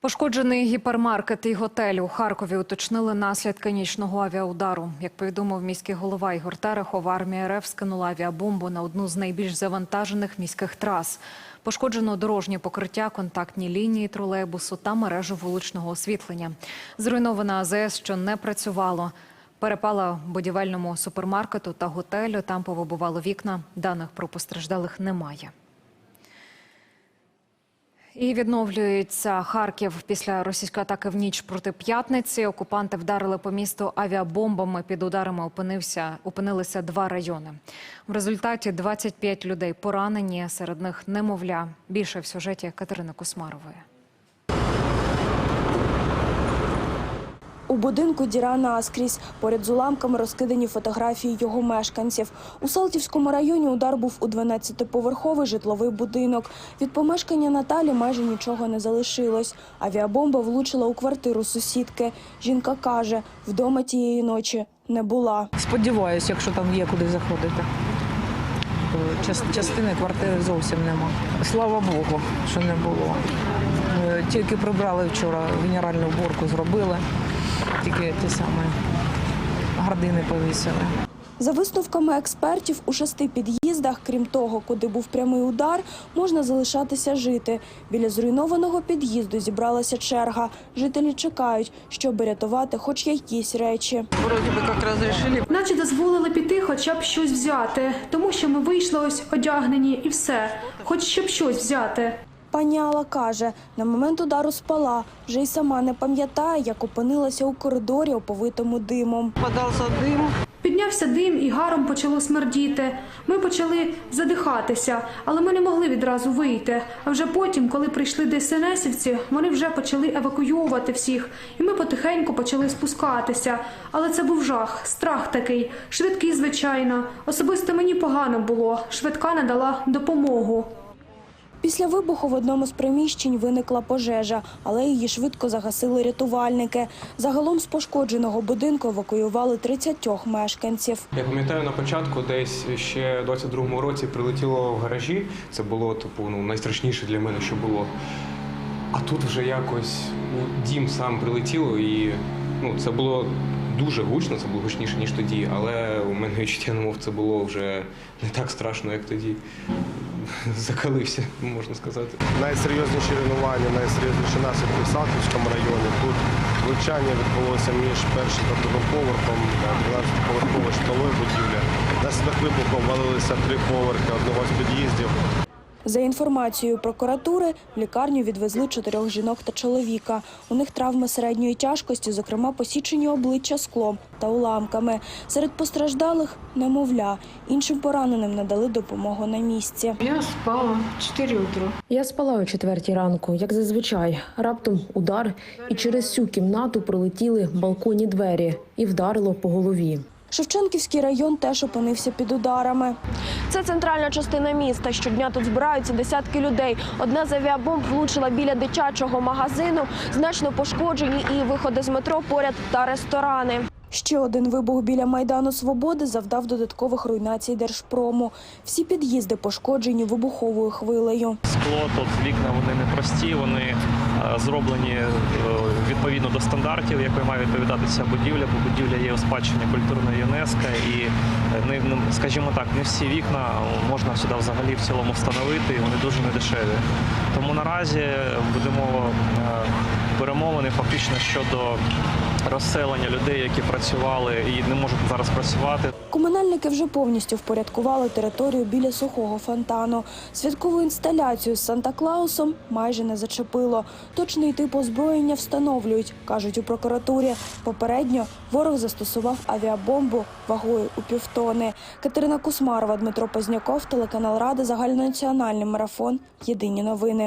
Пошкоджений гіпермаркет і готель у Харкові уточнили наслідки нічного авіаудару. Як повідомив міський голова Ігор Терехов, армія РФ скинула авіабомбу на одну з найбільш завантажених міських трас. Пошкоджено дорожнє покриття, контактні лінії тролейбусу та мережу вуличного освітлення. Зруйнована АЗС, що не працювало. Перепала будівельному супермаркету та готелю. Там повибувало вікна. Даних про постраждалих немає. І відновлюється Харків після російської атаки в ніч проти п'ятниці. Окупанти вдарили по місту авіабомбами. Під ударами опинився опинилися два райони. В результаті 25 людей поранені, серед них немовля. Більше в сюжеті Катерини Кусмарової. У будинку діра наскрізь. Поряд з уламками розкидані фотографії його мешканців. У Салтівському районі удар був у 12-поверховий житловий будинок. Від помешкання Наталі майже нічого не залишилось. Авіабомба влучила у квартиру сусідки. Жінка каже, вдома тієї ночі не була. Сподіваюся, якщо там є куди заходити. Частини квартири зовсім нема. Слава Богу, що не було. Е, Тільки прибрали вчора, генеральну уборку зробили, тільки ті самі гардини повісили. За висновками експертів, у шести під'їздах, крім того, куди був прямий удар, можна залишатися жити. Біля зруйнованого під'їзду зібралася черга. Жителі чекають, щоб рятувати хоч якісь речі. Вроді би як розрішили. Наче дозволили піти хоча б щось взяти, тому що ми вийшли ось одягнені і все, хоч щоб щось взяти. Пані Алла каже, на момент удару спала, вже й сама не пам'ятає, як опинилася у коридорі, оповитому димом. Подався дим. Піднявся дим і гаром почало смердіти. Ми почали задихатися, але ми не могли відразу вийти. А вже потім, коли прийшли ДСНСівці, вони вже почали евакуювати всіх, і ми потихеньку почали спускатися. Але це був жах, страх такий, швидкий, звичайно. Особисто мені погано було. Швидка надала допомогу. Після вибуху в одному з приміщень виникла пожежа, але її швидко загасили рятувальники. Загалом з пошкодженого будинку евакуювали 30 мешканців. Я пам'ятаю на початку, десь ще в 22-му році прилетіло в гаражі. Це було типу ну найстрашніше для мене, що було. А тут вже якось у дім сам прилетіло, і ну це було дуже гучно, це було гучніше ніж тоді. Але у мене відчуття, немов це було вже не так страшно, як тоді. Закалився, можна сказати. найсерйозніші руйнування, найсерйозніші наслідки в Салтівському районі. Тут влучання відбулося між першим та другим поверхом 12-поверхової житлової будівлі. Наслідок вибуху валилися три поверхи одного з під'їздів. За інформацією прокуратури, в лікарню відвезли чотирьох жінок та чоловіка. У них травми середньої тяжкості, зокрема посічені обличчя склом та уламками. Серед постраждалих немовля. Іншим пораненим надали допомогу на місці. Я спала 4 утра. Я спала о четвертій ранку, як зазвичай. Раптом удар, і через всю кімнату пролетіли балконні двері і вдарило по голові. Шевченківський район теж опинився під ударами. Це центральна частина міста. Щодня тут збираються десятки людей. Одна з авіабомб влучила біля дитячого магазину. Значно пошкоджені і виходи з метро поряд та ресторани. Ще один вибух біля майдану Свободи завдав додаткових руйнацій Держпрому. Всі під'їзди пошкоджені вибуховою хвилею. Скло тут вікна вони не прості, вони е, зроблені е, відповідно до стандартів, якою має відповідати ця будівля, бо будівля є у спадщині культурної ЮНЕСКО, і е, не, скажімо так, не всі вікна можна сюди взагалі в цілому встановити, і вони дуже недешеві. Тому наразі будемо перемовини фактично щодо розселення людей, які працювали і не можуть зараз працювати. Комунальники вже повністю впорядкували територію біля сухого фонтану. Святкову інсталяцію з Санта-Клаусом майже не зачепило. Точний тип озброєння встановлюють, кажуть у прокуратурі. Попередньо ворог застосував авіабомбу вагою у півтони. Катерина Кусмарова, Дмитро Позняков, телеканал Рада, загальнонаціональний марафон. Єдині новини.